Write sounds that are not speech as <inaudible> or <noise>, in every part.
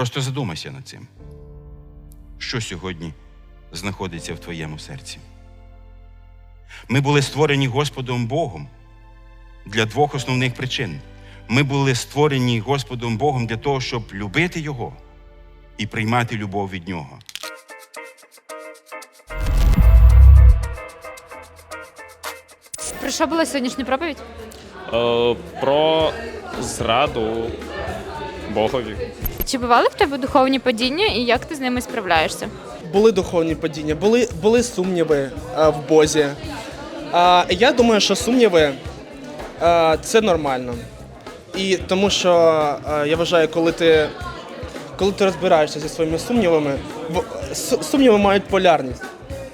Просто задумайся над цим. Що сьогодні знаходиться в твоєму серці? Ми були створені Господом Богом для двох основних причин. Ми були створені Господом Богом для того, щоб любити Його і приймати любов від Нього. Про що була сьогоднішня проповідь? Е, про зраду Богові. Чи бували в тебе духовні падіння і як ти з ними справляєшся? Були духовні падіння, були, були сумніви е, в Бозі. А, я думаю, що сумніви е, це нормально. І тому що е, я вважаю, коли ти, коли ти розбираєшся зі своїми сумнівами, в- сумніви мають полярність.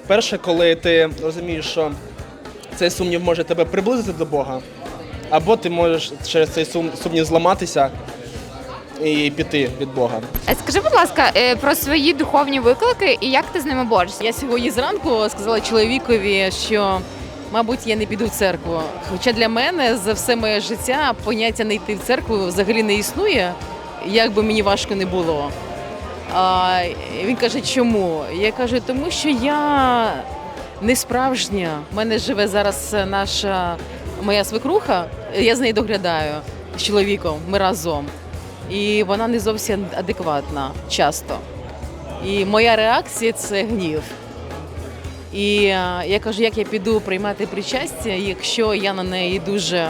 Перше, коли ти розумієш, що цей сумнів може тебе приблизити до Бога, або ти можеш через цей сум- сумнів зламатися і піти від Бога. Е, Скажи, будь ласка, е, про свої духовні виклики і як ти з ними борешся? Я сьогодні зранку сказала чоловікові, що, мабуть, я не піду в церкву. Хоча для мене за все моє життя поняття не йти в церкву взагалі не існує, як би мені важко не було. А він каже, чому? Я кажу, тому що я не справжня. У мене живе зараз наша моя свекруха, я з нею доглядаю з чоловіком, ми разом. І вона не зовсім адекватна часто. І моя реакція це гнів. І е, я кажу, як я піду приймати причастя, якщо я на неї дуже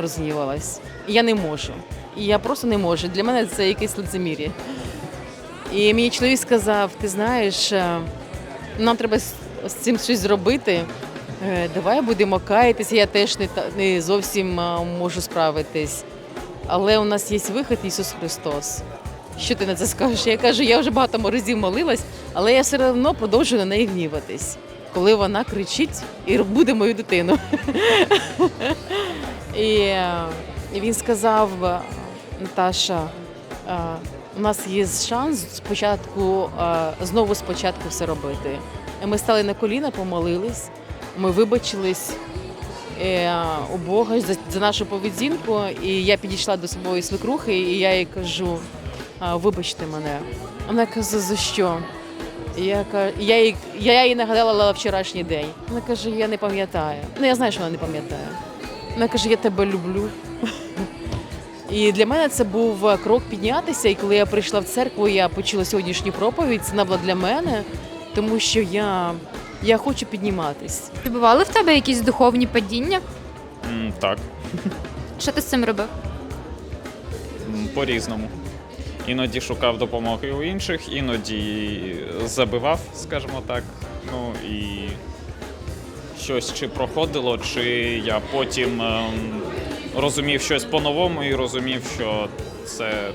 розгнівалась. Я не можу. І я просто не можу. Для мене це якесь лицемір'я. І мій чоловік сказав: ти знаєш, е, нам треба з цим щось зробити. Е, Давай будемо каятися. Я теж не, не зовсім можу справитись. Але у нас є вихід Ісус Христос. Що ти на це скажеш? Я кажу, я вже багато разів молилась, але я все одно продовжую на неї гніватись, коли вона кричить і буде мою дитину. <laughs> І він сказав, Наташа, у нас є шанс спочатку знову спочатку все робити. Ми стали на коліна, помолились, ми вибачились е, у Бога за, за нашу поведінку. І я підійшла до своєї свекрухи, і я їй кажу: вибачте мене. Вона каже, за що? Я, я, їй, я їй нагадала вчорашній день. Вона каже, я не пам'ятаю. Ну, я знаю, що вона не пам'ятає. Вона каже, я тебе люблю. І для мене це був крок піднятися. І коли я прийшла в церкву, я почула сьогоднішню проповідь. Це була для мене, тому що я, я хочу підніматись. Чи бували в тебе якісь духовні падіння? М, Так, Що ти з цим робив? м, по-різному. Іноді шукав допомоги у інших, іноді забивав, скажімо так. Ну і щось чи проходило, чи я потім ем, розумів щось по-новому і розумів, що це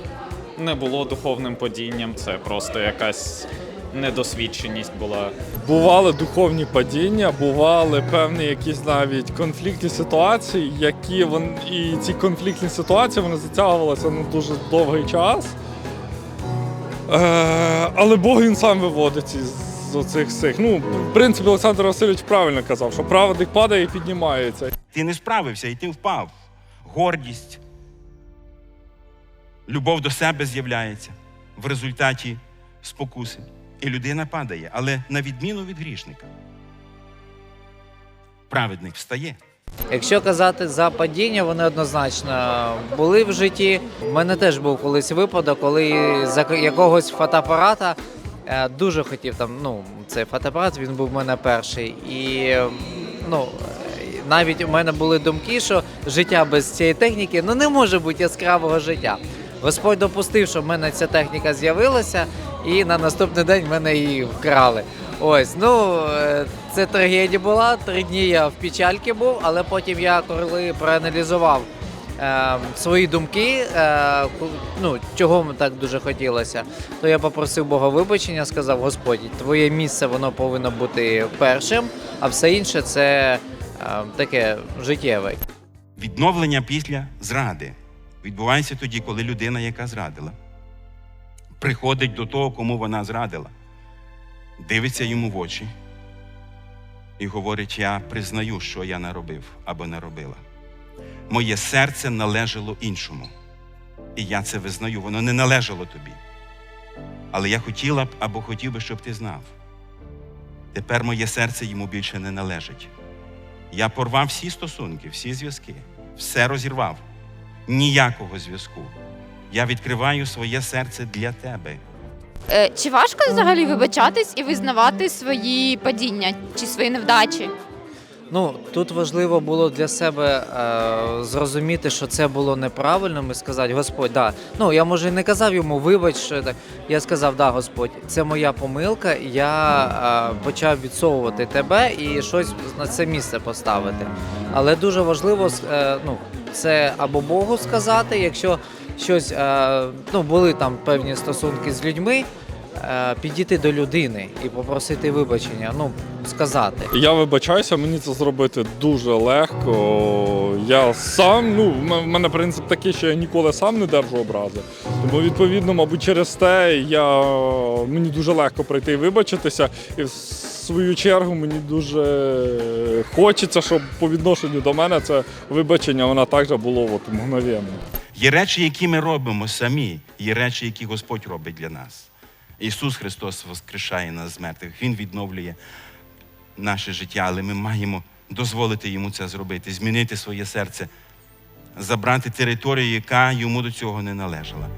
не було духовним падінням, це просто якась недосвідченість була. Бували духовні падіння, бували певні якісь навіть конфліктні ситуації, які вон, і ці конфліктні ситуації вони затягувалися на дуже довгий час. Е, але Бог він сам виводить із з оцих всіх. Ну, в принципі, Олександр Васильович правильно казав, що праведник падає і піднімається. Ти не справився і ти впав. Гордість, любов до себе з'являється в результаті спокуси. І людина падає, але на відміну від грішника. Праведник встає. Якщо казати за падіння, вони однозначно були в житті. У мене теж був колись випадок, коли за якогось фотоапарата е, дуже хотів там. Ну, цей фотоапарат він був в мене перший. І ну, навіть у мене були думки, що життя без цієї техніки ну не може бути яскравого життя. Господь допустив, що в мене ця техніка з'явилася, і на наступний день мене її вкрали. Ось, ну е, це трагедія була. Три дні я в печальці був, але потім я коли проаналізував е, свої думки, е, ну чого мені так дуже хотілося, то я попросив Бога вибачення, сказав: Господь, твоє місце воно повинно бути першим, а все інше це е, таке життєве. Відновлення після зради відбувається тоді, коли людина, яка зрадила, приходить до того, кому вона зрадила, дивиться йому в очі і говорить: Я признаю, що я наробив або наробила. Моє серце належало іншому. І я це визнаю, воно не належало тобі. Але я хотіла б або хотів би, щоб ти знав. Тепер моє серце йому більше не належить. Я порвав всі стосунки, всі зв'язки, все розірвав. Ніякого зв'язку. Я відкриваю своє серце для тебе. Е, Чи важко взагалі вибачатись і визнавати свої падіння чи свої невдачі? Ну тут важливо було для себе е, зрозуміти, що це було неправильно. І сказати, Господь, да. Ну я може і не казав йому, вибач, що так. Я сказав, да, Господь, це моя помилка. Я е, почав відсовувати тебе і щось на це місце поставити. Але дуже важливо е, ну, це або Богу сказати, якщо щось е, ну були там певні стосунки з людьми. Е, Підійти до людини і попросити вибачення, ну сказати. Я вибачаюся, мені це зробити дуже легко. Я сам, ну, в в мене принцип такий, що я ніколи сам не держу образи. Тому, відповідно, мабуть, через те я, мені дуже легко прийти і вибачитися. І в свою чергу мені дуже хочеться, щоб по відношенню до мене це вибачення воно також було от, мгновенно. Є речі, які ми робимо самі, є речі, які Господь робить для нас. Ісус Христос воскрешає нас з мертвих, Він відновлює наше життя, але ми маємо дозволити йому це зробити, змінити своє серце, забрати територію, яка йому до цього не належала.